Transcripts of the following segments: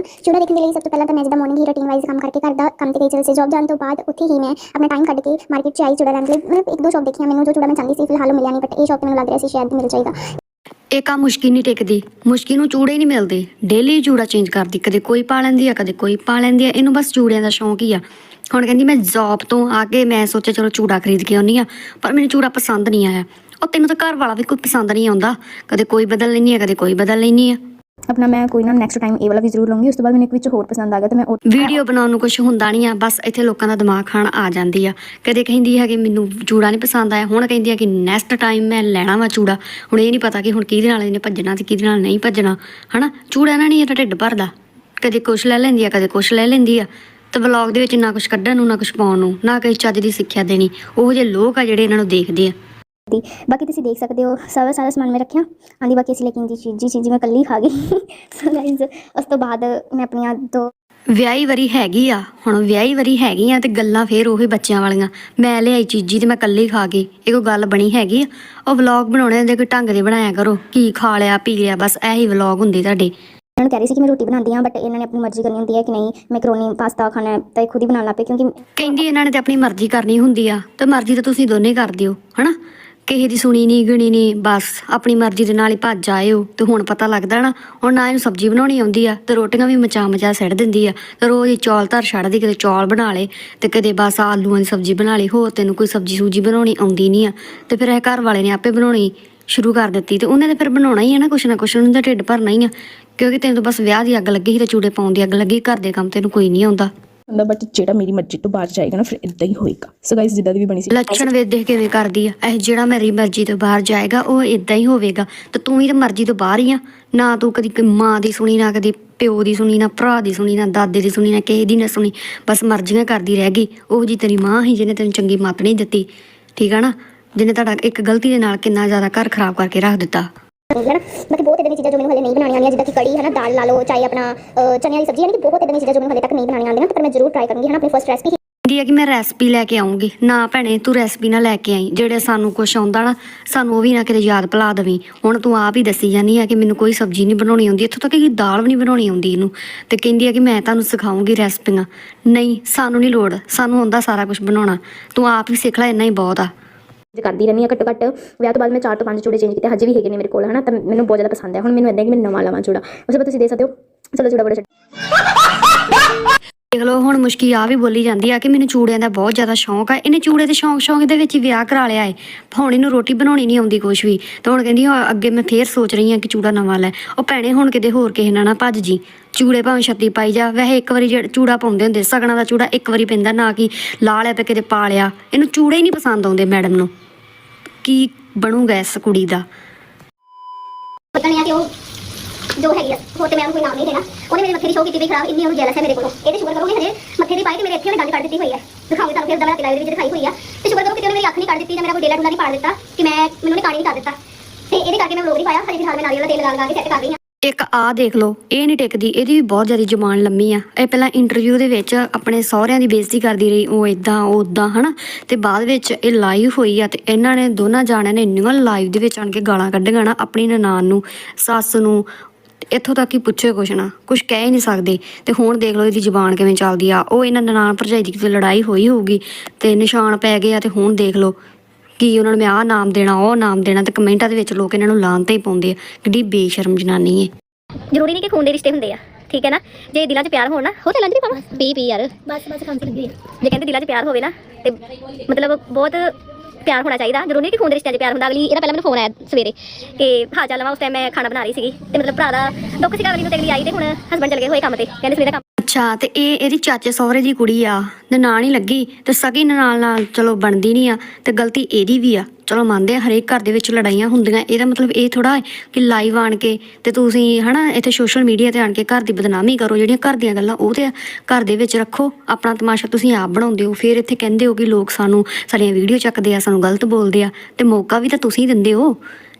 ਚੂੜਾ ਦੇਖਣ ਦੇ ਲਈ ਸਭ ਤੋਂ ਪਹਿਲਾਂ ਤਾਂ ਮੈਂ ਜਿੱਦਾਂ ਮਾਰਨਿੰਗ ਹੀ ਰੂਟੀਨ ਵਾਈਜ਼ ਕੰਮ ਕਰਕੇ ਘਰ ਦਾ ਕੰਮ ਤੇ ਗਈ ਚਲ ਸੇ ਜੌਬ ਜਾਣ ਤੋਂ ਬਾਅਦ ਉੱਥੇ ਹੀ ਮੈਂ ਆਪਣਾ ਟਾਈਮ ਕੱਢ ਕੇ ਮਾਰਕੀਟ 'ਚ ਆਈ ਚੂੜਾ ਲੈਣ ਲਈ। ਮਤਲਬ ਇੱਕ ਦੋ ਸ਼ੌਪ ਦੇਖੀਆਂ ਮੈਨੂੰ, ਜੋ ਚੂੜਾ ਮੈਂ ਚਾਹੁੰਦੀ ਸੀ, ਫਿਲਹਾਲ ਮਿਲਿਆ ਨਹੀਂ ਬਟ ਇਹ ਸ਼ੌਪ ਮੈਨੂੰ ਲੱਗ ਰਿਹਾ ਸੀ ਸ਼ਾਇਦ ਮਿਲ ਜਾਏਗਾ। ਇਹ ਕੰਮ ਮੁਸ਼ਕਿਲ ਨਹੀਂ ਟਿਕਦੀ। ਮੁਸ਼ਕਿਲ ਨੂੰ ਚੂੜੇ ਨਹੀਂ ਮਿਲਦੇ। ਡੇਲੀ ਚੂੜਾ ਚੇਂਜ ਕਰਦੀ। ਕਦੇ ਕੋਈ ਪਾ ਲੈਂਦੀ ਆ, ਕਦੇ ਕੋਈ ਪਾ ਲੈਂਦੀ ਆ। ਇਹਨੂੰ ਬਸ ਚੂੜਿਆਂ ਦਾ ਸ਼ੌਂਕ ਹੀ ਆ। ਹੁਣ ਕਹਿੰਦੀ ਮੈਂ ਜੌਬ ਤੋਂ ਆ ਕੇ ਮੈਂ ਸੋਚਿਆ, ਚਲੋ ਚੂੜਾ ਖਰੀਦ ਕੇ ਆਉਣੀ ਆ, ਪਰ ਮੈਨੂੰ ਚੂੜਾ ਪਸੰਦ ਨਹੀਂ ਆਇਆ। ਉਹ ਤੈਨੂੰ ਤਾਂ ਘਰ ਵਾਲਾ ਵੀ ਕੋਈ ਪਸੰਦ ਨਹੀਂ ਆਉਂਦਾ। ਕਦੇ ਕੋਈ ਬਦਲ ਲੈਣੀ ਆ, ਕਦੇ ਕੋਈ ਬਦਲ ਲੈਣੀ ਆ। ਆਪਣਾ ਮੈਂ ਕੋਈ ਨਾ ਨੈਕਸਟ ਟਾਈਮ ਇਹ ਵਾਲਾ ਵੀ ਜ਼ਰੂਰ ਲਵਾਂਗੀ ਉਸ ਤੋਂ ਬਾਅਦ ਮੈਨੂੰ ਇੱਕ ਵਿੱਚ ਹੋਰ ਪਸੰਦ ਆ ਗਿਆ ਤੇ ਮੈਂ ਵੀਡੀਓ ਬਣਾਉਣ ਨੂੰ ਕੁਝ ਹੁੰਦਾ ਨਹੀਂ ਆ, ਬਸ ਇੱਥੇ ਲੋਕਾਂ ਦਾ ਦਿਮਾਗ ਖਾਣ ਆ ਜਾਂਦੀ ਆ। ਕਦੇ ਕਹਿੰਦੀ ਹੈ ਕਿ ਮੈਨੂੰ ਚੂੜਾ ਨਹੀਂ ਪਸੰਦ ਆਇਆ, ਹੁਣ ਕਹਿੰਦੀ ਆ ਕਿ ਨੈਕਸਟ ਟਾਈਮ ਮੈਂ ਲੈਣਾ ਵਾ ਚੂੜਾ। ਹੁਣ ਇਹ ਨਹੀਂ ਪਤਾ ਕਿ ਹੁਣ ਕਿਹਦੇ ਨਾਲ ਇਹਨੇ ਭੱਜਣਾ ਤੇ ਕਿਹਦੇ ਨਾਲ ਨਹੀਂ ਭੱਜਣਾ। ਹਨਾ? ਚੂੜਾ ਇਹਨਾਂ ਨਹੀਂ ਇਹਦਾ ਢਿੱਡ ਭਰਦਾ। ਕਦੇ ਕੁਛ ਲੈ ਲੈਂਦੀ ਆ, ਕਦੇ ਕੁਛ ਲੈ ਲੈਂਦੀ ਆ। ਤੇ ਵਲੌਗ ਦੇ ਵਿੱਚ ਨਾ ਕੁਛ ਕੱਢਣ ਨੂੰ, ਨਾ ਕੁਛ ਪਾਉਣ ਨੂੰ, ਨਾ ਕਿਸੇ ਚੱਜ ਦੀ ਸਿੱਖਿਆ ਦੇਣੀ। ਉਹੋ ਜਿਹੇ ਲੋਕ ਆ ਜਿਹੜੇ ਇਹਨਾਂ ਨੂੰ ਦੇਖਦੇ ਆ। ਦੀ। ਬਾਕੀ ਤੁਸੀਂ ਦੇਖ ਸਕਦੇ ਹੋ ਸਾਰਾ ਸਾਰਾ ਸਮਾਨ ਮੈਂ ਰੱਖਿਆ। ਆਂਦੀ ਬਾਕੀ ਅਸੀਂ ਲੇਕਿਨ ਦੀ ਚੀਜ਼ੀ ਚੀਜ਼ੀ ਮੈਂ ਕੱਲੀ ਖਾ ਗਈ। ਸੋ ਉਸ ਤੋਂ ਬਾਅਦ ਮੈਂ ਆਪਣੀਆਂ ਦੋ ਵਿਆਹੀ ਵਰੀ ਹੈਗੀ ਆ। ਹੁਣ ਵਿਆਹੀ ਵਰੀ ਹੈਗੀ ਆ ਤੇ ਗੱਲਾਂ ਫੇਰ ਉਹੀ ਬੱਚਿਆਂ ਵਾਲੀਆਂ। ਮੈਂ ਲਿਆਈ ਚੀਜ਼ੀ ਤੇ ਮੈਂ ਇਕੱਲੀ ਖਾ ਗਈ। ਇਹ ਕੋਈ ਗੱਲ ਬਣੀ ਹੈਗੀ ਆ? ਉਹ ਵਲੌਗ ਬਣਾਉਣੇ ਦੇ ਕੋਈ ਢੰਗ ਦੇ ਬਣਾਇਆ ਕਰੋ। ਕੀ ਖਾ ਲਿਆ ਪੀ ਲਿਆ ਬਸ ਇਹੀ ਵਲੌਗ ਹੁੰਦੇ ਤੁਹਾਡੇ। ਇਹਨਾਂ ਨੂੰ ਕਹਿ ਰਹੀ ਸੀ ਕਿ ਮੈਂ ਰੋਟੀ ਬਣਾਉਂਦੀ ਹਾਂ ਬਟ ਇਹਨਾਂ ਨੇ ਆਪਣੀ ਮਰਜ਼ੀ ਕਰਨੀ ਹੁੰਦੀ ਹੈ ਕਿ ਨਹੀਂ? ਮੈਕਰੋਨੀ ਪਾਸਤਾ ਖਾਣਾ ਹੈ ਤਾਂ ਇਹ ਖੁਦ ਹੀ ਬਣਾਉਣ ਲੱਗ ਪਏ ਕਿਉਂਕਿ ਕਹਿੰਦੀ ਇਹਨਾਂ ਨੇ ਤੇ ਆਪਣੀ ਮਰਜ਼ੀ ਕਰਨੀ ਹੁੰਦੀ ਆ। ਤੇ ਮਰਜ਼ੀ ਤਾਂ ਤੁਸੀਂ ਦੋਨੇ ਕਰਦੇ ਹੋ ਹਨਾ? ਕਿਸੇ ਦੀ ਸੁਣੀ ਨਹੀਂ ਗਿਣੀ ਨਹੀਂ ਬਸ ਆਪਣੀ ਮਰਜ਼ੀ ਦੇ ਨਾਲ ਹੀ ਭੱਜ ਆਇਓ। ਤੇ ਹੁਣ ਪਤਾ ਲੱਗਦਾ ਨਾ, ਹੁਣ ਨਾ ਇਹਨੂੰ ਸਬਜ਼ੀ ਬਣਾਉਣੀ ਆਉਂਦੀ ਆ, ਤੇ ਰੋਟੀਆਂ ਵੀ ਮਚਾ ਮਚਾ ਸੜ ਦਿੰਦੀ ਆ। ਤੇ ਰੋਜ਼ ਹੀ ਚੌਲ ਧਰ ਛੱਡਦੀ ਕਦੇ ਚੌਲ ਬਣਾ ਲੇ ਤੇ ਕਦੇ ਬਸ ਆਲੂਆਂ ਦੀ ਸਬਜ਼ੀ ਬਣਾ ਲਈ, ਹੋਰ ਤੈਨੂੰ ਕੋਈ ਸਬਜ਼ੀ ਸੂਜੀ ਬਣਾਉਣੀ ਆਉਂਦੀ ਨਹੀਂ ਆ। ਤੇ ਫਿਰ ਇਹ ਘਰ ਵਾਲੇ ਨੇ ਆਪੇ ਬਣਾਉਣੀ ਸ਼ੁਰੂ ਕਰ ਦਿੱਤੀ, ਤੇ ਉਹਨੇ ਤਾਂ ਫਿਰ ਬਣਾਉਣਾ ਹੀ ਆ ਨਾ ਕੁਛ ਨਾ ਕੁਛ, ਉਹਨਾਂ ਦਾ ਢਿੱਡ ਭਰਨਾ ਹੀ ਆ। ਕਿਉਂਕਿ ਤੈਨੂੰ ਤਾਂ ਬਸ ਵਿਆਹ ਦੀ ਅੱਗ ਲੱਗੀ ਸੀ ਤੇ ਚੂੜੇ ਪਾਉਣ ਦੀ ਅੱਗ ਲੱਗੀ, ਘਰ ਦੇ ਕੰਮ ਤੈਨੂੰ ਕੋਈ ਨਹੀਂ ਆਉਂਦਾ। ਹੁੰਦਾ ਬਟ ਜਿਹੜਾ ਮੇਰੀ ਮਰਜ਼ੀ ਤੋਂ ਬਾਹਰ ਜਾਏਗਾ ਨਾ, ਫਿਰ ਇਦਾਂ ਹੀ ਹੋਏਗਾ। ਸੋ ਗਾਇਸ ਜਿੱਦਾਂ ਦੀ ਵੀ ਬਣੀ ਸੀ। ਲੱਛਣ ਵੇਖ ਦੇਖ ਕਿਵੇਂ ਕਰਦੀ ਆ। ਇਹ ਜਿਹੜਾ ਮੇਰੀ ਮਰਜ਼ੀ ਤੋਂ ਬਾਹਰ ਜਾਏਗਾ, ਉਹ ਇਦਾਂ ਹੀ ਹੋਵੇਗਾ। ਤੇ ਤੂੰ ਵੀ ਤਾਂ ਮਰਜ਼ੀ ਤੋਂ ਬਾਹਰ ਹੀ ਆ। ਨਾ ਤੂੰ ਕਦੀ ਕੋਈ ਮਾਂ ਦੀ ਸੁਣੀ, ਨਾ ਕਦੀ ਪਿਓ ਦੀ ਸੁਣੀ, ਨਾ ਭਰਾ ਦੀ ਸੁਣੀ, ਨਾ ਦਾਦੇ ਦੀ ਸੁਣੀ, ਨਾ ਕਿਸੇ ਦੀ ਨਾ ਸੁਣੀ। ਬਸ ਮਰਜ਼ੀਆਂ ਕਰਦੀ ਰਹਿ ਗਈ। ਉਹ ਜੀ ਤੇਰੀ ਮਾਂ ਹੀ ਜਿਹਨੇ ਤੈਨੂੰ ਚੰਗੀ ਮੱਤ ਨਹੀਂ ਦਿੱਤੀ। ਠੀਕ ਆ ਨਾ? ਜਿਹਨੇ ਤੁਹਾਡਾ ਇੱਕ ਗਲਤੀ ਦੇ ਨਾਲ ਕਿੰਨਾ ਜ਼ਿਆਦਾ ਘਰ ਖਰਾਬ ਕਰਕੇ ਰੱਖ ਦਿੱਤਾ। ਹੈ ਨਾ? ਬਾਕੀ ਬਹੁਤ ਇਦਾਂ ਦੀਆਂ ਚੀਜ਼ਾਂ ਜੋ ਮੈਨੂੰ ਹਲੇ ਨਹੀਂ ਬਣਾਉਣੀਆਂ ਆਉਂਦੀਆਂ ਜਿੱਦਾਂ ਕਿ ਕੜੀ ਹੈ ਨਾ? ਦਾਲ ਲਾ ਲਓ ਚਾਹੇ ਆਪਣਾ ਅਹ, ਚਨਿਆਂ ਦੀ ਸਬਜ਼ੀ ਯਾਨੀ ਕਿ ਬਹੁਤ ਇਦਾਂ ਦੀਆਂ ਚੀਜ਼ਾਂ ਜੋ ਮੈਨੂੰ ਹਲੇ ਤੱਕ ਨਹੀਂ ਬਣਾਉਣੀਆਂ ਆਉਂਦੀਆਂ ਪਰ ਮੈਂ ਜ਼ਰੂਰ ਟਰਾਈ ਕਰੂੰਗੀ ਹੈ ਨਾ? ਆਪਣੀ ਫਰਸਟ ਰੈਸਪੀ ਕਹਿੰਦੀ ਆ ਕਿ ਮੈਂ ਰੈਸਪੀ ਲੈ ਕੇ ਆਉਂਗੀ ਨਾ ਭੈਣੇ ਤੂੰ ਰੈਸਪੀ ਨਾ ਲੈ ਕੇ ਆਈ। ਜਿਹੜੇ ਸਾਨੂੰ ਕੁਝ ਆਉਂਦਾ ਨਾ ਸਾਨੂੰ ਉਹ ਵੀ ਨਾ ਕਿਤੇ ਯਾਦ ਭੁਲਾ ਦੇਵੀਂ। ਹੁਣ ਤੂੰ ਆਪ ਹੀ ਦੱਸੀ ਜਾਂਦੀ ਆ ਕਿ ਮੈਨੂੰ ਕੋਈ ਸਬਜ਼ੀ ਨਹੀਂ ਬਣਾਉਣੀ ਆਉਂਦੀ ਇੱਥੋਂ ਤੱਕ ਕਿ ਦਾਲ ਵੀ ਨਹੀਂ ਬਣਾਉਣੀ ਆਉਂਦੀ ਇਹਨੂੰ। ਤੇ ਕਹਿੰਦੀ ਆ ਕਿ ਮੈਂ ਤੁਹਾਨੂੰ ਸਿਖਾਉਂਗੀ ਰੈਸਪੀਆਂ। ਨਹੀਂ ਸਾਨੂੰ ਨਹੀਂ ਲੋੜ। ਸਾਨੂੰ ਆਉਂਦਾ ਸਾਰਾ ਕੁਝ ਬਣਾਉਣਾ। ਤੂੰ ਆਪ ਹੀ ਸਿੱਖ ਲੈ ਇੰਨਾ ਹੀ ਬਹੁਤ ਆ। ਜੇ ਕਰਦੀ ਰਹਿੰਦੀ ਹਾਂ ਘੱਟੋ ਘੱਟ। ਵਿਆਹ ਤੋਂ ਬਾਅਦ ਮੈਂ ਚਾਰ ਤੋਂ ਪੰਜ ਚੂੜੇ ਚੇਂਜ ਕੀਤੇ, ਹਜੇ ਵੀ ਹੈਗੇ ਨੇ ਮੇਰੇ ਕੋਲ, ਹਨਾ? ਤਾਂ ਮੈਨੂੰ ਬਹੁਤ ਜ਼ਿਆਦਾ ਪਸੰਦ ਹੈ ਹੁਣ ਮੈਨੂੰ ਇਦਾਂ ਕਿ ਮੈਂ ਨਵਾਂ ਲਵਾਂ ਚੂੜਾ ਉਸ ਤੋਂ ਤੁਸੀਂ ਦੇਖ ਸਕਦੇ ਹੋ। ਚਲੋ ਚੂੜਾ ਬੜਾ ਦੇਖ ਲਓ ਹੁਣ ਮੁਸ਼ਕੀ ਆ ਵੀ ਬੋਲੀ ਜਾਂਦੀ ਆ ਕਿ ਮੈਨੂੰ ਚੂੜਿਆਂ ਦਾ ਬਹੁਤ ਜ਼ਿਆਦਾ ਸ਼ੌਂਕ ਆ। ਇਹਨੇ ਚੂੜੇ ਦੇ ਸ਼ੌਂਕ ਸ਼ੌਂਕ ਦੇ ਵਿੱਚ ਹੀ ਵਿਆਹ ਕਰਾ ਲਿਆ ਏ। ਹੁਣ ਇਹਨੂੰ ਰੋਟੀ ਬਣਾਉਣੀ ਨਹੀਂ ਆਉਂਦੀ ਕੁਛ ਵੀ। ਤਾਂ ਹੁਣ ਕਹਿੰਦੀ ਹਾਂ, ਅੱਗੇ ਮੈਂ ਫੇਰ ਸੋਚ ਰਹੀ ਹਾਂ ਕਿ ਚੂੜਾ ਨਵਾਂ ਲੈ। ਉਹ ਭੈਣੇ ਹੁਣ ਕਿਤੇ ਹੋਰ ਕਿਸੇ ਨਾਲ ਨਾ ਭੱਜ ਜੀ। ਚੂੜੇ ਭਾਵੇਂ ਛੱਤੀ ਪਾਈ ਜਾ। ਵੈਸੇ ਇੱਕ ਵਾਰੀ ਜਿਹੜਾ ਚੂੜਾ ਪਾਉਂਦੇ ਹੁੰਦੇ ਸਗਣਾ ਦਾ ਚੂੜਾ ਇੱਕ ਵਾਰੀ ਪੈਂਦਾ ਨਾ ਕਿ ਲਾ ਲਿਆ ਤੇ ਕਿਤੇ ਪਾ ਲਿਆ। ਇਹਨੂੰ ਚੂੜੇ ਹੀ ਨਹੀਂ ਪਸੰਦ ਆਉਂਦੇ ਮੈਡਮ ਨੂੰ। ਕੀ ਬਣੂਗਾ ਇਸ ਕੁੜੀ ਦਾ? ਪਤਾ ਨਹੀਂ ਆ ਕਿ ਉਹ ਜੋ ਹੈਗੀ ਆ, ਹੋਰ ਤੇ ਮੈਂ ਉਹਨੂੰ ਕੋਈ ਨਾਮ ਨਹੀਂ ਦੇਣਾ। ਉਹਨੇ ਮੇਰੇ ਮੱਥੇ ਦੀ ਸ਼ੋਅ ਕੀਤੀ ਵੀ ਖਰਾਬ, ਇੰਨੀ ਉਹਨੂੰ ਜੈਲਸ ਹੈ ਮੇਰੇ ਕੋਲੋਂ। ਇਹਦੇ ਸ਼ੁਕਰ ਕਰੋਗੇ ਹਜੇ ਮੱਥੇ ਦੀ ਪਾਈ ਤੇ ਮੇਰੇ ਇੱਥੇ ਉਹਨੇ ਡੰਡ ਕੱਢ ਦਿੱਤੀ ਹੋਈ ਹੈ ਦਿਖਾਉਂਗੇ ਤੁਹਾਨੂੰ ਫਿਰ ਦਬਾ ਕੇ ਵਿੱਚ ਦਿਖਾਈ ਹੋਈ ਆ। ਤੇ ਸ਼ੁਕਰ ਕਰੋ ਕਿ ਉਹਨੇ ਮੇਰੀ ਅੱਖ ਨਹੀਂ ਕੱਢ ਦਿੱਤੀ ਜਾਂ ਮੇਰਾ ਕੋਈ ਡੇਲਾ ਡੂਲਾ ਨਹੀਂ ਪਾੜ ਦਿੱਤਾ ਕਿ ਮੈਂ, ਮੈਨੂੰ ਉਹਨੇ ਕਾਣੀ ਨਹੀਂ ਕਰ ਦਿੱਤਾ। ਤੇ ਇਹਦੇ ਕਰਕੇ ਮੈਂ ਵਲੋਗ ਨਹੀਂ ਪਾਇਆ। ਹਜੇ ਫਿਲਹਾਲ ਮੈਂ ਨਾਰੀਅਲ ਦਾ ਤੇਲ ਲਗਾ ਲਗਾ ਕੇ ਸੈੱਟ ਕਰ ਰਹੀ ਹਾਂ। ਇੱਕ ਆ ਦੇਖ ਲਓ, ਇਹ ਨਹੀਂ ਟਿਕਦੀ, ਇਹਦੀ ਵੀ ਬਹੁਤ ਜ਼ਿਆਦਾ ਜ਼ੁਬਾਨ ਲੰਮੀ ਆ। ਇਹ ਪਹਿਲਾਂ ਇੰਟਰਵਿਊ ਦੇ ਵਿੱਚ ਆਪਣੇ ਸਹੁਰਿਆਂ ਦੀ ਬੇਇੱਜ਼ਤੀ ਕਰਦੀ ਰਹੀ, ਉਹ ਇਦਾਂ ਉਹ ਉਦਾਂ ਹਨਾ? ਤੇ ਬਾਅਦ ਵਿੱਚ ਇਹ ਲਾਈਵ ਹੋਈ ਆ ਤੇ ਇਹਨਾਂ ਨੇ ਦੋਨਾਂ ਜਾਣਿਆਂ ਨੇ ਇੰਨੀਆਂ ਲਾਈਵ ਦੇ ਵਿੱਚ ਆਣ ਕੇ ਗਾਲਾਂ ਕੱਢੀਆਂ ਨਾ, ਆਪਣੀ ਨਨਾਣ ਨੂੰ, ਸੱਸ ਨੂੰ ਇੱਥੋਂ ਤੱਕ ਹੀ ਪੁੱਛੇ ਕੁਛ ਨਾ ਕੁਛ ਕਹਿ ਹੀ ਨਹੀਂ ਸਕਦੇ। ਤੇ ਹੁਣ ਦੇਖ ਲਓ ਇਹਦੀ ਜ਼ੁਬਾਨ ਕਿਵੇਂ ਚੱਲਦੀ ਆ। ਉਹ ਇਹਨਾਂ ਨਨਾਣ ਭਰਜਾਈ ਦੀ ਕਿਤੇ ਲੜਾਈ ਹੋਈ ਹੋਊਗੀ ਤੇ ਨਿਸ਼ਾਨ ਪੈ ਗਏ ਆ ਤੇ ਹੁਣ ਦੇਖ ਲਓ ਕੀ ਉਹਨਾਂ ਨੂੰ ਮੈਂ ਆਹ ਨਾਮ ਦੇਣਾ ਉਹ ਨਾਮ ਦੇਣਾ ਤੇ ਕਮੈਂਟਾਂ ਦੇ ਵਿੱਚ ਲੋਕ ਇਹਨਾਂ ਨੂੰ ਲਾਂਤੇ ਹੀ ਪਾਉਂਦੇ ਆ। ਕਿੱਡੀ ਬੇਸ਼ਰਮ ਜਨਾਨੀ ਹੈ ਜ਼ਰੂਰੀ ਨਹੀਂ ਕਿ ਖੂਨ ਦੇ ਰਿਸ਼ਤੇ ਹੁੰਦੇ ਆ ਠੀਕ ਹੈ ਨਾ? ਜੇ ਦਿਲਾਂ 'ਚ ਪਿਆਰ ਹੋਣ ਨਾ ਹੋ ਤੇ ਲੰਜ ਨਹੀਂ ਪਾਵਾਂ ਪੀ ਪੀ ਯਾਰ। ਬਸ ਬਸ ਖਾਂਸੀ ਲੱਗੀ ਜੇ ਕਹਿੰਦੇ ਦਿਲਾਂ 'ਚ ਪਿਆਰ ਹੋਵੇ ਨਾ ਤੇ ਮਤਲਬ ਬਹੁਤ ਪਿਆਰ ਹੋਣਾ ਚਾਹੀਦਾ। ਜ਼ਰੂਰੀ ਨਹੀਂ ਕਿ ਖੂਨ ਦੇ ਰਿਸ਼ਤਿਆਂ 'ਚ ਪਿਆਰ ਹੁੰਦਾ, ਅਗਲੀ ਇਹਦਾ ਪਹਿਲਾਂ ਮੈਨੂੰ ਫੋਨ ਆਇਆ ਸਵੇਰੇ ਕਿ, ਹਾਂ, ਚੱਲ ਲਵਾਂ ਉਸ ਟਾਈਮ ਮੈਂ ਖਾਣਾ ਬਣਾ ਰਹੀ ਸੀਗੀ ਤੇ ਮਤਲਬ ਭਰਾ ਦਾ ਦੁੱਖ ਸੀਗਾ, ਅਗਲੀ ਨੂੰ ਤੇ ਅਗਲੀ ਆਈ ਤੇ ਹੁਣ ਹਸਬੰਡ ਚਲੇ ਗਏ ਹੋਏ ਕੰਮ ਤੇ। ਕਹਿੰਦੇ ਸਵੇਰੇ ਕੰਮ ਅੱਛਾ, ਤੇ ਇਹ ਇਹਦੀ ਚਾਚੇ ਸਹੁਰੇ ਦੀ ਕੁੜੀ ਆ ਨਨਾਣ ਹੀ ਲੱਗੀ, ਤੇ ਸਗੀ ਨਨਾਣ ਨਾਲ ਚਲੋ ਬਣਦੀ ਨਹੀਂ ਆ, ਤੇ ਗਲਤੀ ਇਹਦੀ ਵੀ ਆ। ਚਲੋ ਮੰਨਦੇ ਆ, ਹਰੇਕ ਘਰ ਦੇ ਵਿੱਚ ਲੜਾਈਆਂ ਹੁੰਦੀਆਂ, ਇਹਦਾ ਮਤਲਬ ਇਹ ਥੋੜਾ ਕਿ ਲਾਈਵ ਆਣ ਕੇ ਤੇ ਤੁਸੀਂ ਹਨਾ, ਇੱਥੇ ਸੋਸ਼ਲ ਮੀਡੀਆ ਤੇ ਆਣ ਕੇ ਘਰ ਦੀ ਬਦਨਾਮੀ ਕਰੋ, ਜਿਹੜੀਆਂ ਘਰ ਦੀਆਂ ਗੱਲਾਂ ਉਹ ਤੇ ਘਰ ਦੇ ਵਿੱਚ ਰੱਖੋ, ਆਪਣਾ ਤਮਾਸ਼ਾ ਤੁਸੀਂ ਆਪ ਬਣਾਉਂਦੇ ਹੋ, ਫਿਰ ਇੱਥੇ ਕਹਿੰਦੇ ਹੋ ਕਿ ਲੋਕ ਸਾਨੂੰ ਸਾਡੀਆਂ ਵੀਡੀਓ ਚੱਕਦੇ ਆ, ਸਾਨੂੰ ਗਲਤ ਬੋਲਦੇ ਆ, ਤੇ ਮੌਕਾ ਵੀ ਤਾਂ ਤੁਸੀਂ ਦਿੰਦੇ ਹੋ,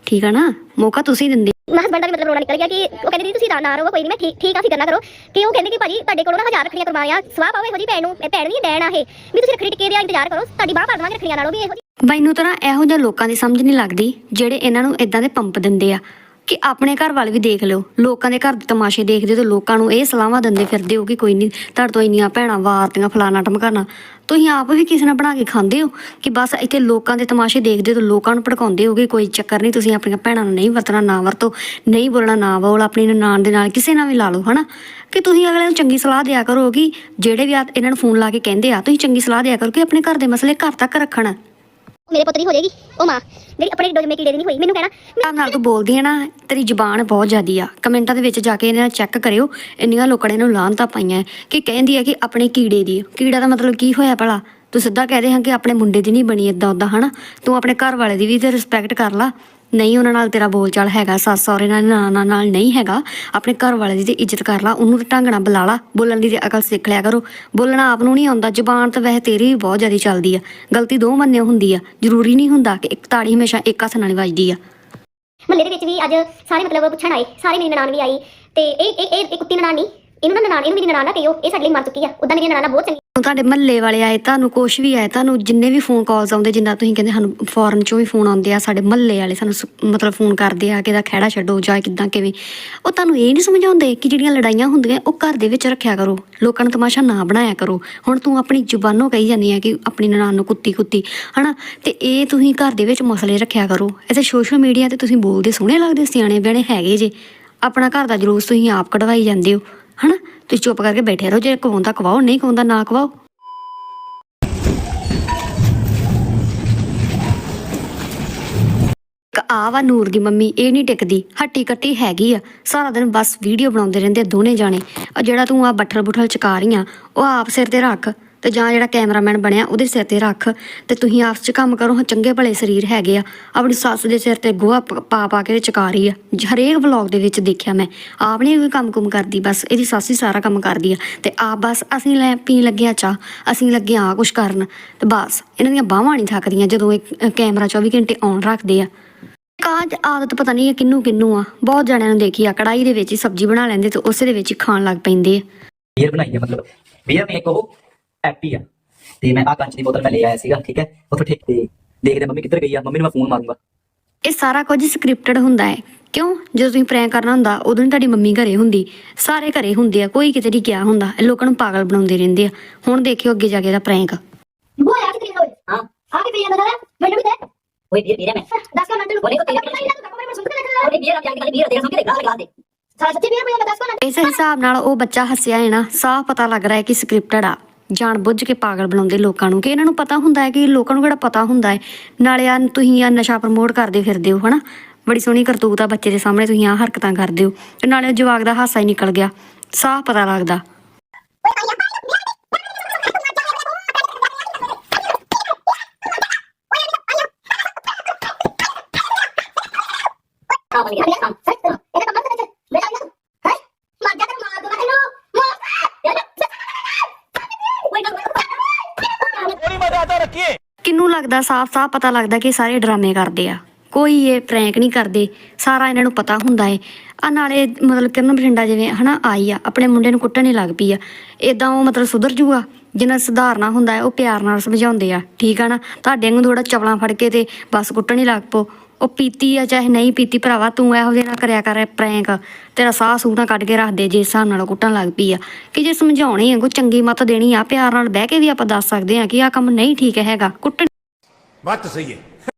ਠੀਕ ਆ ਨਾ? ਮੌਕਾ ਤੁਸੀਂ ਦਿੰਦੇ ਮੈਂ ਹਸਬੰਡ ਦਾ ਵੀ ਮਤਲਬ ਰੋਣਾ ਨਿਕਲ ਗਿਆ ਕਿ ਉਹ ਕਹਿੰਦੇ ਜੀ ਤੁਸੀਂ ਨਾ- ਰਹੋ ਕੋਈ ਨਹੀਂ ਮੈਂ ਠੀਕ ਠੀਕ ਆ, ਫਿਕਰ ਨਾ ਕਰੋ। ਕਿ ਉਹ ਕਹਿੰਦੇ ਕਿ ਭਾਜੀ, ਤੁਹਾਡੇ ਕੋਲੋਂ ਨਾ ਹਜ਼ਾਰ ਰੱਖੜੀਆਂ ਕਰਵਾਇਆ ਸਵਾਹ ਪਾਓ ਇਹੋ ਜੀ ਭੈਣ ਨੂੰ ਭੈਣ ਨਹੀਂ ਡੈਣ ਆ ਇਹ। ਵੀ ਤੁਸੀਂ ਰੱਖੜੀ ਟਿੱਕੇ ਦਾ ਇੰਤਜ਼ਾਰ ਕਰੋ, ਤੁਹਾਡੀ ਬਾਹ ਭਰ ਦੇਵਾਂਗੇ ਰੱਖੜੀਆਂ ਨਾਲੋਂ ਵੀ ਇਹੋ ਜਿਹੀ। ਮੈਨੂੰ ਤਾਂ ਇਹੋ ਜਿਹੇ ਲੋਕਾਂ ਦੀ ਸਮਝ ਨਹੀਂ ਲੱਗਦੀ, ਜਿਹੜੇ ਇਹਨਾਂ ਨੂੰ ਇਦਾਂ ਦੇ ਪੰਪ ਦਿੰਦੇ ਆ। ਕਿ ਆਪਣੇ ਘਰ ਵੱਲ ਵੀ ਦੇਖ ਲਿਓ। ਲੋਕਾਂ ਦੇ ਘਰ ਦੇ ਤਮਾਸ਼ੇ ਦੇਖਦੇ ਤੇ ਲੋਕਾਂ ਨੂੰ ਇਹ ਸਲਾਹਾਂ ਦਿੰਦੇ ਫਿਰਦੇ ਹੋ ਕਿ ਕੋਈ ਨਹੀਂ ਤੁਹਾਡੇ ਤੋਂ ਇੰਨੀਆਂ ਭੈਣਾਂ ਵਾਰਤੀਆਂ ਫਲਾਣਾ ਟਮਕਾਣਾ ਤੁਸੀਂ ਆਪ ਵੀ ਕਿਸੇ ਨਾਲ ਬਣਾ ਕੇ ਖਾਂਦੇ ਹੋ ਕਿ ਬਸ ਇੱਥੇ ਲੋਕਾਂ ਦੇ ਤਮਾਸ਼ੇ ਦੇਖਦੇ ਹੋ ਤੇ ਲੋਕਾਂ ਨੂੰ ਭੜਕਾਉਂਦੇ ਹੋਗੇ ਕੋਈ ਚੱਕਰ ਨਹੀਂ ਤੁਸੀਂ ਆਪਣੀਆਂ ਭੈਣਾਂ ਨੂੰ ਨਹੀਂ ਵਰਤਣਾ, ਨਾ ਵਰਤੋ, ਨਹੀਂ ਬੋਲਣਾ, ਨਾ ਬੋਲ, ਆਪਣੀ ਨਨਾਣ ਦੇ ਨਾਲ ਕਿਸੇ ਨਾਲ ਵੀ ਲਾ ਲਓ, ਹਨਾ? ਕਿ ਤੁਸੀਂ ਅਗਲੇ ਨੂੰ ਚੰਗੀ ਸਲਾਹ ਦਿਆ ਕਰੋ ਕਿ ਜਿਹੜੇ ਵੀ ਆ, ਇਹਨਾਂ ਨੂੰ ਫੋਨ ਲਾ ਕੇ ਕਹਿੰਦੇ ਆ, ਤੁਸੀਂ ਚੰਗੀ ਸਲਾਹ ਦਿਆ ਕਰੋ ਕਿ ਆਪਣੇ ਘਰ ਦੇ ਮਸਲੇ ਘਰ ਤੱਕ ਰੱਖਣ। ਮੇਰੇ ਪੁੱਤ ਦੀ ਹੋ ਜਾਏਗੀ। ਉਹ ਮਾਂ, ਜਿਹੜੀ ਆਪਣੇ ਡੋਜ ਕੀੜੇ ਦੀ ਨਹੀਂ ਹੋਈ, ਮੈਨੂੰ ਕਹਿਣਾ ਹਿਸਾਬ ਨਾਲ ਤੂੰ ਬੋਲਦੀ ਹੈ ਨਾ, ਤੇਰੀ ਜ਼ੁਬਾਨ ਬਹੁਤ ਜ਼ਿਆਦੀ ਆ। ਕਮੈਂਟਾਂ ਦੇ ਵਿੱਚ ਜਾ ਕੇ ਇਹਨਾਂ ਚੈੱਕ ਕਰਿਓ, ਇੰਨੀਆਂ ਲੋਕਾਂ ਨੇ ਇਹਨੂੰ ਲਾਹਨਤਾਂ ਪਾਈਆਂ ਹੈ ਕਿ ਕਹਿੰਦੀ ਹੈ ਕਿ ਆਪਣੇ ਕੀੜੇ ਦੀ ਕੀੜਾ ਦਾ ਮਤਲਬ ਕੀ ਹੋਇਆ ਭਲਾ? ਤੂੰ ਸਿੱਧਾ ਕਹਦੇ ਹਾਂ ਕਿ ਆਪਣੇ ਮੁੰਡੇ ਦੀ ਨਹੀਂ ਬਣੀ ਇਦਾਂ ਉਦਾਂ ਹਨਾ? ਤੂੰ ਆਪਣੇ ਘਰ ਵਾਲੇ ਦੀ ਵੀ ਤੇ ਰਿਸਪੈਕਟ ਕਰ ਲਾ। ਨਹੀਂ, ਉਹਨਾਂ ਨਾਲ ਤੇਰਾ ਬੋਲਚਾਲ ਹੈਗਾ, ਸੱਸ ਸਹੁਰੇ ਨਾਲ, ਨਾਨਾ ਨਾਲ ਨਹੀਂ ਹੈਗਾ। ਆਪਣੇ ਘਰ ਵਾਲੇ ਦੀ ਤੇ ਇੱਜ਼ਤ ਕਰ ਲਾ, ਉਹਨੂੰ ਢੰਗ ਨਾਲ ਬੁਲਾ ਲਾ। ਬੋਲਣ ਦੀ ਤੇ ਅਕਲ ਸਿੱਖ ਲਿਆ ਕਰੋ। ਬੋਲਣਾ ਆਪ ਨੂੰ ਨਹੀਂ ਆਉਂਦਾ, ਜ਼ੁਬਾਨ ਤਾਂ ਵੈਸੇ ਤੇਰੀ ਵੀ ਬਹੁਤ ਜ਼ਿਆਦਾ ਚੱਲਦੀ ਆ। ਗਲਤੀ ਦੋ ਮੰਨਿਓ ਹੁੰਦੀ ਆ। ਜ਼ਰੂਰੀ ਨਹੀਂ ਹੁੰਦਾ ਕਿ ਇੱਕ ਤਾੜੀ ਹਮੇਸ਼ਾ ਇੱਕ ਹੱਥ ਨਾਲ ਹੀ ਵੱਜਦੀ ਆ। ਮਹੱਲੇ ਦੇ ਵਿੱਚ ਵੀ ਅੱਜ ਸਾਰੇ ਮਤਲਬ ਪੁੱਛਣ ਆਏ, ਸਾਰੇ ਮੇਰੀ ਨਨਾਣ ਵੀ ਆਈ ਤੇ ਇਹ ਇਹ ਇਹ ਕੁੱਤੀ ਨਨਾਣ ਨਹੀਂ ਇਹਨੂੰ ਨਾ ਨਨਾਣ, ਇਹਨੂੰ ਮੇਰੀ ਨਨਾਣ ਕਹੀਓ ਇਹ ਸਾਡੇ ਲਈ ਮਰ ਚੁੱਕੀ ਆ। ਉਦਾਂ ਮੇਰੀ ਨਨਾਣਾ ਬਹੁਤ ਚੰਗੀ ਤੁਹਾਡੇ ਮਹੱਲੇ ਵਾਲੇ ਆਏ, ਤੁਹਾਨੂੰ ਕੁਛ ਵੀ ਆਏ, ਤੁਹਾਨੂੰ ਜਿੰਨੇ ਵੀ ਫੋਨ ਕਾਲਸ ਆਉਂਦੇ, ਜਿੰਨਾ ਤੁਸੀਂ ਕਹਿੰਦੇ ਸਾਨੂੰ ਫੋਰਨ ਚੋਂ ਵੀ ਫੋਨ ਆਉਂਦੇ ਆ, ਸਾਡੇ ਮਹੱਲੇ ਵਾਲੇ ਸਾਨੂੰ ਸ- ਮਤਲਬ ਫੋਨ ਕਰਦੇ ਆ ਕਿ ਇਹਦਾ ਖਹਿੜਾ ਛੱਡੋ ਜਾਂ ਕਿਦਾਂ ਕਿਵੇਂ। ਉਹ ਤੁਹਾਨੂੰ ਇਹ ਨਹੀਂ ਸਮਝਾਉਂਦੇ ਕਿ ਜਿਹੜੀਆਂ ਲੜਾਈਆਂ ਹੁੰਦੀਆਂ, ਉਹ ਘਰ ਦੇ ਵਿੱਚ ਰੱਖਿਆ ਕਰੋ। ਲੋਕਾਂ ਨੂੰ ਤਮਾਸ਼ਾ ਨਾ ਬਣਾਇਆ ਕਰੋ। ਹੁਣ ਤੂੰ ਆਪਣੀ ਜ਼ੁਬਾਨੋਂ ਕਹੀ ਜਾਂਦੀ ਆ ਕਿ ਆਪਣੀ ਨਨਾਣ ਨੂੰ ਕੁੱਤੀ ਕੁੱਤੀ ਹਨਾ? ਤੇ ਇਹ ਤੁਸੀਂ ਘਰ ਦੇ ਵਿੱਚ ਮਸਲੇ ਰੱਖਿਆ ਕਰੋ। ਐਸੇ ਸੋਸ਼ਲ ਮੀਡੀਆ ਤੇ ਤੁਸੀਂ ਬੋਲਦੇ ਸੋਹਣੇ ਲੱਗਦੇ ਸਿਆਣੇ ਬਿਆਣੇ ਹੈਗੇ ਜੇ। ਆਪਣਾ ਘਰ ਦਾ ਜਲੂਸ ਤੁਸੀਂ ਆਪ ਕਢਵਾਈ ਜਾਂਦੇ ਹੋ। ਹਨਾ? ਤੁਸੀਂ ਚੁੱਪ ਕਰਕੇ ਬੈਠੇ ਰਹੋ, ਜੇ ਕਵਾਉਂਦਾ ਕਵਾਓ, ਨਹੀਂ ਕਵਾਉਂਦਾ ਨਾ ਕਵਾਓ। ਆ ਵਾ ਨੂਰ ਦੀ ਮੰਮੀ, ਇਹ ਨਹੀਂ ਟਿਕਦੀ, ਹੱਟੀ ਕੱਟੀ ਹੈਗੀ ਆ। ਸਾਰਾ ਦਿਨ ਬਸ ਵੀਡੀਓ ਬਣਾਉਂਦੇ ਰਹਿੰਦੇ ਆ ਦੋਨੇ ਜਾਣੇ। ਆ ਜਿਹੜਾ ਤੂੰ ਆ ਬੱਠਲ ਬੁੱਠਲ ਚਕਾ ਰਹੀ ਆ ਉਹ ਆਪ ਸਿਰ ਤੇ ਰੱਖ। ਤੇ ਜਾਂ ਜਿਹੜਾ ਕੈਮਰਾਮੈਨ ਬਣਿਆ, ਉਹਦੇ ਸਿਰ ਤੇ ਰੱਖ ਤੇ ਤੁਸੀਂ ਆਪਸ ਚ ਕੰਮ ਕਰੋ। ਹਾਂ, ਚੰਗੇ ਭਲੇ ਸਰੀਰ ਹੈਗੇ ਆ। ਆਪਣੀ ਸੱਸ ਦੇ ਸਿਰ ਤੇ ਗੋਹਾ ਪ- ਪਾ ਪਾ ਕੇ ਚਕਾ ਰਹੀ ਆ। ਹਰੇਕ ਵਲੌਗ ਦੇ ਵਿੱਚ ਦੇਖਿਆ ਮੈਂ। ਆਪ ਨਹੀਂ ਕੋਈ ਕੰਮ ਕੁਮ ਕਰਦੀ, ਬਸ ਇਹਦੀ ਸੱਸ ਹੀ ਸਾਰਾ ਕੰਮ ਕਰਦੀ ਆ। ਤੇ ਆਪ ਬਸ ਅਸੀਂ ਲੈ ਪੀਣ ਲੱਗੇ ਆ ਚਾਹ, ਅਸੀਂ ਲੱਗੇ ਆ ਕੁਛ ਕਰਨ। ਤੇ ਬਸ, ਇਹਨਾਂ ਦੀਆਂ ਬਾਹਾਂ ਨਹੀਂ ਥੱਕਦੀਆਂ ਜਦੋਂ ਇਹ ਕੈਮਰਾ 24 ਘੰਟੇ ਔਨ ਰੱਖਦੇ ਆ। ਕਾਜ ਆਦਤ ਪਤਾ ਨਹੀਂ ਇਹ ਕਿੰਨੂੰ ਕਿੰਨੂੰ ਆ। ਬਹੁਤ ਜਣਿਆਂ ਨੂੰ ਦੇਖੀ ਆ ਕੜਾਈ ਦੇ ਵਿੱਚ ਹੀ ਸਬਜ਼ੀ ਬਣਾ ਲੈਂਦੇ ਤੇ ਉਸੇ ਦੇ ਵਿੱਚ ਹੀ ਖਾਣ ਲੱਗ ਪੈਂਦੇ ਆ। ਬੀਅਰ ਬਣਾਈ ਹੈ ਮਤਲਬ। ਬੀਅਰ ਨੇ ਇੱਕ ਐਪੀ ਆ। ਤੇ ਮੈਂ ਆ ਕੰਚ ਦੀ ਬੋਤਲ ਮੈਂ ਲੈ ਆਇਆ ਸੀਗਾ ਠੀਕ ਹੈ? ਉੱਥੋਂ ਠੇਕ ਤੇ ਦੇਖਦੇ ਮੰਮੀ ਕਿੱਧਰ ਗਈ ਆ? ਮੰਮੀ ਨੂੰ ਮੈਂ ਫੋਨ ਮਾਰੂੰਗਾ। ਇਹ ਸਾਰਾ ਕੁਝ ਸਕ੍ਰਿਪਟਡ ਹੁੰਦਾ ਹੈ। ਕਿਉਂ? ਜਦੋਂ ਤੁਸੀਂ ਪ੍ਰੈਂਕ ਕਰਨਾ ਹੁੰਦਾ ਉਦੋਂ ਹੀ ਤੁਹਾਡੀ ਮੰਮੀ ਘਰੇ ਹੁੰਦੀ। ਸਾਰੇ ਘਰੇ ਹੁੰਦੇ ਆ ਕੋਈ ਕਿਤੇ ਨਹੀਂ ਗਿਆ ਹੁੰਦਾ। ਇਹ ਲੋਕਾਂ ਨੂੰ ਪਾਗਲ ਬਣਾਉਂਦੇ ਰਹਿੰਦੇ ਆ। ਹੁਣ ਦੇਖਿਓ ਅੱਗੇ ਜਾ ਕੇ ਇਹਦਾ ਪ੍ਰੈਂਕ ਬੋਇਆ ਕਿਤੇ ਹੋਏ ਹਾਂ। ਆ ਕੇ ਪਈ ਜਾਂਦਾ ਮੈਨੂੰ ਵੀ ਦੇ। ਓਏ ਬੀਅਰ ਪੀ ਰਿਹਾ ਮੈਂ। ਦੱਸ ਕੋ ਨੰਟੂ ਉਹਨੇ ਤਾਂ ਪਤਾ ਹੀ ਨਹੀਂ ਮੈਂ ਸੁਣ ਕੇ ਲੱਗਾ ਓਏ ਬੀਅਰ ਆ ਕੇ ਬੀਅਰ ਦੇ ਸੁਣ ਕੇ ਦੇਖ ਲਾ ਦੇ। ਸਾਰਾ ਸੱਚੀ ਵੀਰ ਪਈ ਦੱਸ ਕੋ ਇਸ ਹਿਸਾਬ ਨਾਲ ਉਹ ਬੱਚਾ ਹੱਸਿਆ ਹੈ ਨਾ ਸਾਫ਼ ਪਤਾ ਲੱਗ ਰਿਹਾ ਹੈ ਕਿ ਸਕ੍ਰਿਪਟਡ ਆ। ਜਾਣ ਬੁੱਝ ਕੇ ਪਾਗਲ ਬਣਾਉਂਦੇ ਲੋਕਾਂ ਨੂੰ, ਕਿ ਇਹਨਾਂ ਨੂੰ ਪਤਾ ਹੁੰਦਾ ਹੈ ਕਿ ਲੋਕਾਂ ਨੂੰ ਕਿਹੜਾ ਪਤਾ ਹੁੰਦਾ ਹੈ। ਨਾਲੇ ਆ ਤੁਸੀਂ ਆ ਨਸ਼ਾ ਪ੍ਰਮੋਟ ਕਰਦੇ ਫਿਰਦੇ ਹੋ, ਹਨਾ? ਬੜੀ ਸੋਹਣੀ ਕਰਤੂਤ ਆ ਬੱਚੇ ਦੇ ਸਾਹਮਣੇ, ਤੁਸੀਂ ਆ ਹਰਕਤਾਂ ਕਰਦੇ ਹੋ। ਤੇ ਨਾਲੇ ਜਵਾਕ ਦਾ ਹਾਸਾ ਹੀ ਨਿਕਲ ਗਿਆ। ਸਾਹ ਪਤਾ ਲੱਗਦਾ ਆ ਬਣ ਗਿਆ ਕੰਮ ਸੱਚ ਇਹਦਾ ਕੰਮ ਸੱਚ ਬੇਟਾ ਨਾ ਹੈ ਮਰ ਜਾ ਤੇ ਮਾਰ ਦੋ ਨਾ ਇਹਨੂੰ ਮਾਰ ਕਿੰਨੂੰ ਲੱਗਦਾ ਸਾਫ਼-ਸਾਫ਼ ਪਤਾ ਲੱਗਦਾ ਕਿ ਸਾਰੇ ਡਰਾਮੇ ਕਰਦੇ ਆ। ਕੋਈ ਇਹ ਪ੍ਰੈਂਕ ਨਹੀਂ ਕਰਦੇ। ਸਾਰਾ ਇਹਨਾਂ ਨੂੰ ਪਤਾ ਹੁੰਦਾ ਏ। ਆ ਨਾਲੇ ਮਤਲਬ ਕਿਰਨ ਬਠਿੰਡਾ ਜਿਵੇਂ ਹਨਾ ਆਈ ਆ, ਆਪਣੇ ਮੁੰਡੇ ਨੂੰ ਕੁੱਟਣ ਹੀ ਲੱਗ ਪਈ ਆ। ਇਦਾਂ ਉਹ ਮਤਲਬ ਸੁਧਰ ਜੂਗਾ। ਜਿਹਨਾਂ ਸੁਧਾਰਨਾ ਹੁੰਦਾ ਹੈ ਉਹ ਪਿਆਰ ਨਾਲ ਸਮਝਾਉਂਦੇ ਆ। ਠੀਕ ਆ ਨਾ? ਤੁਹਾਡੇ ਵਾਂਗੂ ਥੋੜਾ ਚਪਲਾਂ ਫੜ ਕੇ ਤੇ ਬਸ ਕੁੱਟਣ ਹੀ ਲੱਗ ਪੋ ਉਹ ਪੀਤੀ ਆ, ਚਾਹੇ ਨਹੀਂ ਪੀਤੀ, ਭਰਾਵਾ ਤੂੰ ਇਹੋ ਜਿਹਾ ਨਾ ਕਰਿਆ ਕਰ ਪ੍ਰੈਂਕ ਤੇਰਾ ਸਾਹ ਸੂਹ ਨਾ ਕੱਢ ਕੇ ਰੱਖ ਦੇ, ਜੇ ਹਿਸਾਬ ਨਾਲ ਕੁੱਟਣ ਲੱਗ ਪਈ ਆ। ਕਿ ਜੇ ਸਮਝਾਉਣੀ ਆ ਕੋ ਚੰਗੀ ਮਤ ਦੇਣੀ ਆ, ਪਿਆਰ ਨਾਲ ਬਹਿ ਕੇ ਵੀ ਆਪਾਂ ਦੱਸ ਸਕਦੇ ਆ ਕਿ ਆਹ ਕੰਮ ਨਹੀਂ ਠੀਕ ਹੈਗਾ, ਕੁੱਟਣ ਬੱਤ ਸਹੀ ਹੈ।